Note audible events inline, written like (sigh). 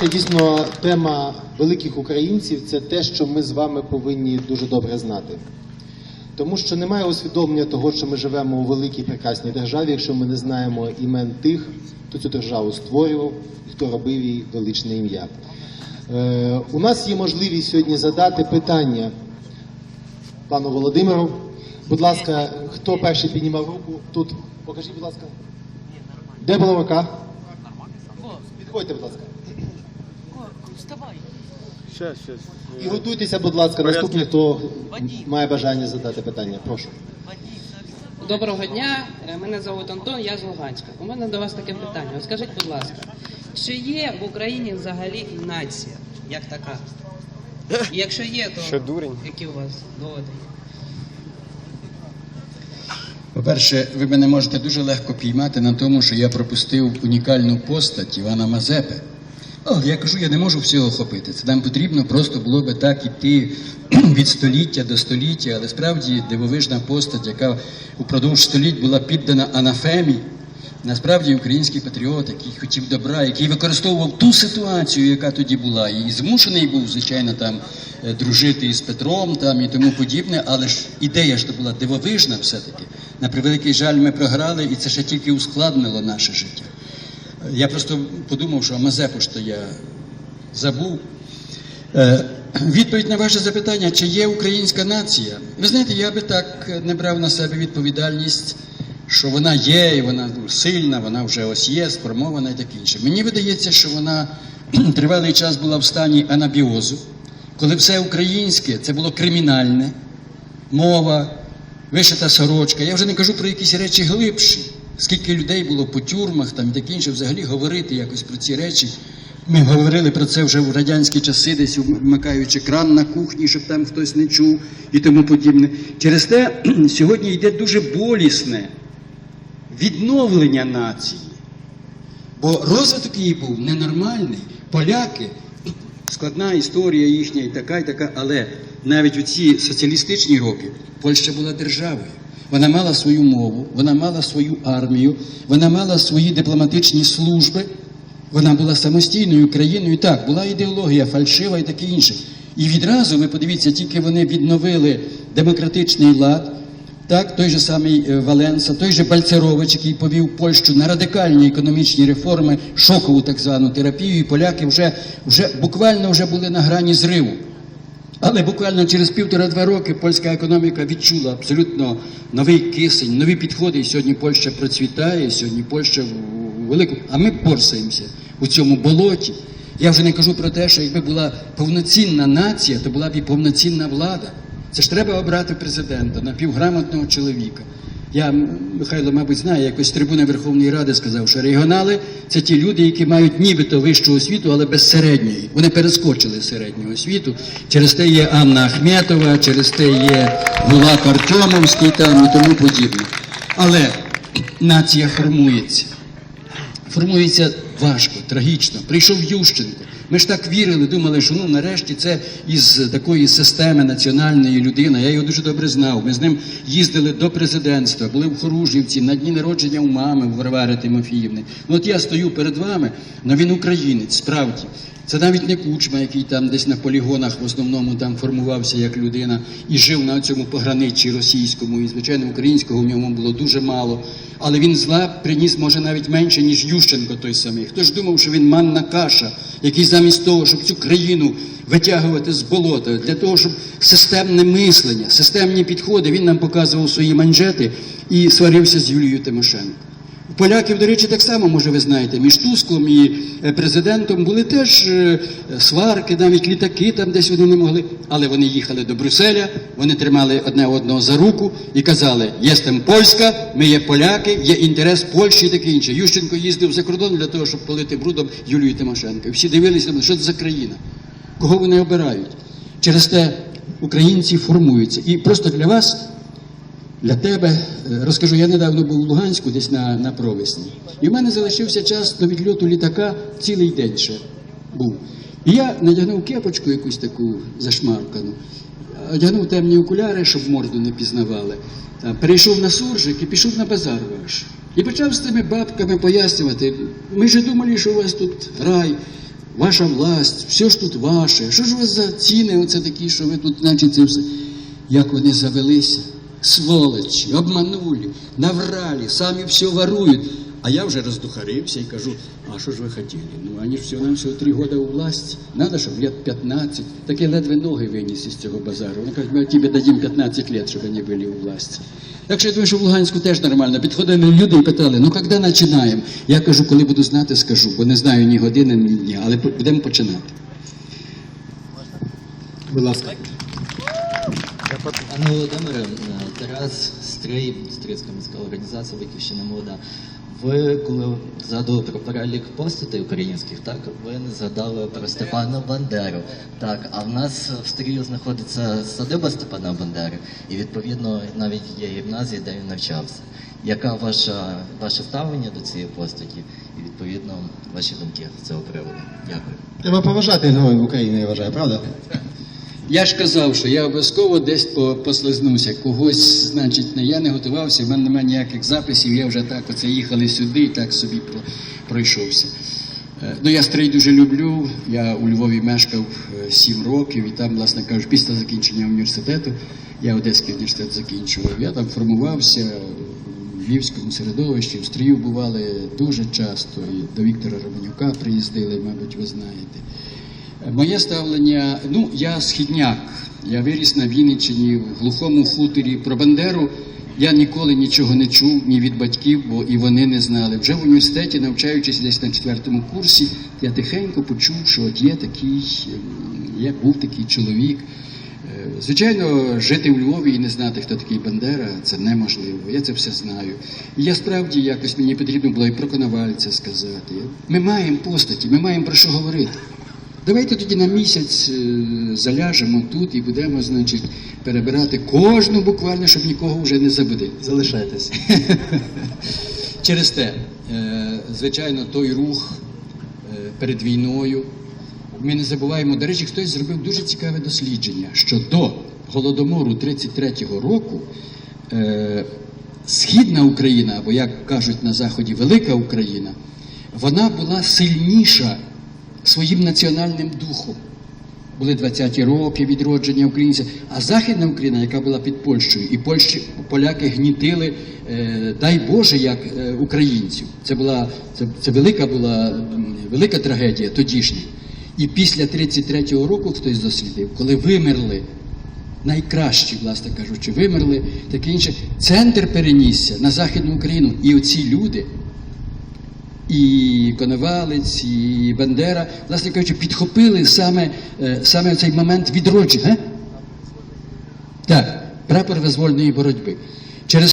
Це дійсно тема великих українців це те, що ми з вами повинні дуже добре знати. Тому що немає усвідомлення того, що ми живемо у великій прекрасній державі, якщо ми не знаємо імен тих, хто цю державу створював і хто робив їй величне ім'я. Е, у нас є можливість сьогодні задати питання пану Володимиру. Будь ласка, хто перший піднімав руку? Тут покажіть, будь ласка. Де була рука? Підходьте, будь ласка. Щас, щас. І готуйтеся, будь ласка, наступний, хто має бажання задати питання. Прошу. Доброго дня, Е, мене звуть Антон, я з Луганська. У мене до вас таке питання. От скажіть, будь ласка, чи є в Україні взагалі нація, як така? І якщо є, то Що, дурень? які у вас доводи? По-перше, ви мене можете дуже легко піймати на тому, що я пропустив унікальну постать Івана Мазепи. О, я кажу, я не можу всього охопити. Це нам потрібно просто було би так іти (clears throat) від століття до століття, але справді дивовижна постать, яка упродовж століть була піддана анафемі. Насправді український патріот, який хотів добра, який використовував ту ситуацію, яка тоді була, і змушений був, звичайно, там е, дружити із Петром там і тому подібне, але ж ідея ж то була дивовижна все-таки. На превеликий жаль, ми програли, і це ще тільки ускладнило наше життя. Я просто подумав, що Мазепу ж я забув. Е, Відповідь на ваше запитання, чи є українська нація? Ви знаєте, я би так не брав на себе відповідальність, що вона є, і вона сильна, вона вже ось є, сформована і таке інше. Мені видається, що вона (clears throat) тривалий час була в стані анабіозу, коли все українське це було кримінальне, мова, вишита сорочка. Я вже не кажу про якісь речі глибші. Скільки людей було по тюрмах там і таке інше, взагалі говорити якось про ці речі. Ми говорили про це вже в радянські часи, десь вмикаючи кран на кухні, щоб там хтось не чув і тому подібне. Через те сьогодні йде дуже болісне відновлення нації. Бо розвиток її був ненормальний. Поляки, складна історія їхня і така, і така, але навіть у ці соціалістичні роки Польща була державою. Вона мала свою мову, вона мала свою армію, вона мала свої дипломатичні служби, вона була самостійною країною. Так, була ідеологія фальшива і таке інше. І відразу, ви подивіться, тільки вони відновили демократичний лад, так, той же самий е, Валенса, той же Бальцерович, який повів Польщу на радикальні економічні реформи, шокову так звану терапію, і поляки вже, вже буквально вже були на грані зриву. Але буквально через півтора-два роки польська економіка відчула абсолютно новий кисень, нові підходи. І сьогодні Польща процвітає, сьогодні Польща в- в великому. А ми порсаємося у цьому болоті. Я вже не кажу про те, що якби була повноцінна нація, то була б і повноцінна влада. Це ж треба обрати президента, напівграмотного чоловіка. Я, Михайло, мабуть, знає, якось з трибуни Верховної Ради сказав, що регіонали це ті люди, які мають нібито вищу освіту, але без середньої. Вони перескочили середню освіту. Через те є Анна Ахметова, через те є Булат Артемовський там і тому подібне. Але нація формується. Формується важко, трагічно. Прийшов Ющенко. Ми ж так вірили, думали, що ну нарешті це із такої системи національної людини. Я його дуже добре знав. Ми з ним їздили до президентства, були в Хоружівці, на дні народження у мами у Варвари Тимофіївни. Ну от я стою перед вами, але він українець, справді. Це навіть не кучма, який там десь на полігонах в основному там формувався як людина і жив на цьому пограниччі російському і звичайно українського в ньому було дуже мало. Але він зла приніс може навіть менше ніж Ющенко той самий. Хто ж думав, що він манна каша, який замість того, щоб цю країну витягувати з болота, для того, щоб системне мислення, системні підходи, він нам показував свої манжети і сварився з Юлією Тимошенко. Поляків, до речі, так само, може, ви знаєте, між Туском і е, президентом були теж е, сварки, навіть літаки там десь вони не могли. Але вони їхали до Брюсселя, вони тримали одне одного за руку і казали: єстем польська, ми є поляки, є інтерес Польщі і таке інше. Ющенко їздив за кордон для того, щоб полити брудом Юлію Тимошенко. І всі дивилися, що це за країна, кого вони обирають. Через те українці формуються. І просто для вас для тебе розкажу, я недавно був у Луганську, десь на, на провесні. І в мене залишився час до відльоту літака цілий день ще був. І я надягнув кепочку якусь таку зашмаркану, одягнув темні окуляри, щоб морду не пізнавали. Та, Перейшов на суржик і пішов на базар ваш. І почав з тими бабками пояснювати. Ми ж думали, що у вас тут рай. ваша власть, все ж тут ваше. Що ж у вас за ціни оце такі, що ви тут, значить, це все. Як вони завелися, сволочі, обманули, наврали, самі все ворують. А я вже роздухарився і кажу, а що ж ви хотіли? Ну, вони ж всього нам всього три роки у власті. Надо, щоб лет 15. Так я ледве ноги виніс із цього базару. Вони кажуть, ми тобі дадим 15 лет, щоб вони були у власті. Так що я думаю, що в Луганську теж нормально. Підходили люди і питали, ну коли починаємо? Я кажу, коли буду знати, скажу, бо не знаю ні години, ні дня, але будемо починати. Будь ласка. Пане Володимире, е, Тарас Стрий, Стрийська міська організація Батьківщина молода. Ви коли згадували про перелік постатей українських, так ви не згадали про Степана Бандеру. Так, а в нас в Стрію знаходиться садиба Степана Бандери, і відповідно навіть є гімназія, де він навчався. Яка ваша ваше ставлення до цієї постаті, і відповідно ваші думки з цього приводу? Дякую. Треба поважати героїв України, я вважаю, правда? Я ж казав, що я обов'язково десь по- послизнуся. Когось, значить, я не готувався, в мене немає ніяких записів, я вже так оце їхали сюди і так собі пройшовся. Е, Ну, я стрій дуже люблю. Я у Львові мешкав е, сім років, і там, власне кажучи, після закінчення університету, я Одеський університет закінчував. Я там формувався в львівському середовищі, в стрію бували дуже часто. І до Віктора Романюка приїздили, мабуть, ви знаєте. Моє ставлення, ну я східняк. Я виріс на Вінниччині в глухому хуторі. Про Бандеру я ніколи нічого не чув ні від батьків, бо і вони не знали. Вже в університеті, навчаючись десь на четвертому курсі, я тихенько почув, що от є такий, ем, є, був такий чоловік. Е, Звичайно, жити в Львові і не знати, хто такий Бандера, це неможливо. Я це все знаю. І я справді якось мені потрібно було і про Коновальця сказати. Ми маємо постаті, ми маємо про що говорити. Давайте тоді на місяць е, заляжемо тут і будемо, значить, перебирати кожну буквально, щоб нікого вже не забути. Залишайтесь. (laughs) Через те, е, звичайно, той рух е, перед війною. Ми не забуваємо, до речі, хтось зробив дуже цікаве дослідження, що до Голодомору 33-го року Східна Україна, або як кажуть на Заході, Велика Україна, вона була сильніша своїм національним духом. Були 20-ті роки відродження українців, а Західна Україна, яка була під Польщею, і Польщі, поляки гнітили, е, дай Боже, як е, українців. Це була це, це велика була велика трагедія тодішня. І після 33-го року хтось дослідив, коли вимерли найкращі, власне кажучи, вимерли, таке інше, центр перенісся на Західну Україну. І оці люди, і Коновалець, і Бандера, власне кажучи, підхопили саме, е, саме цей момент відродження. Так, прапор визвольної боротьби.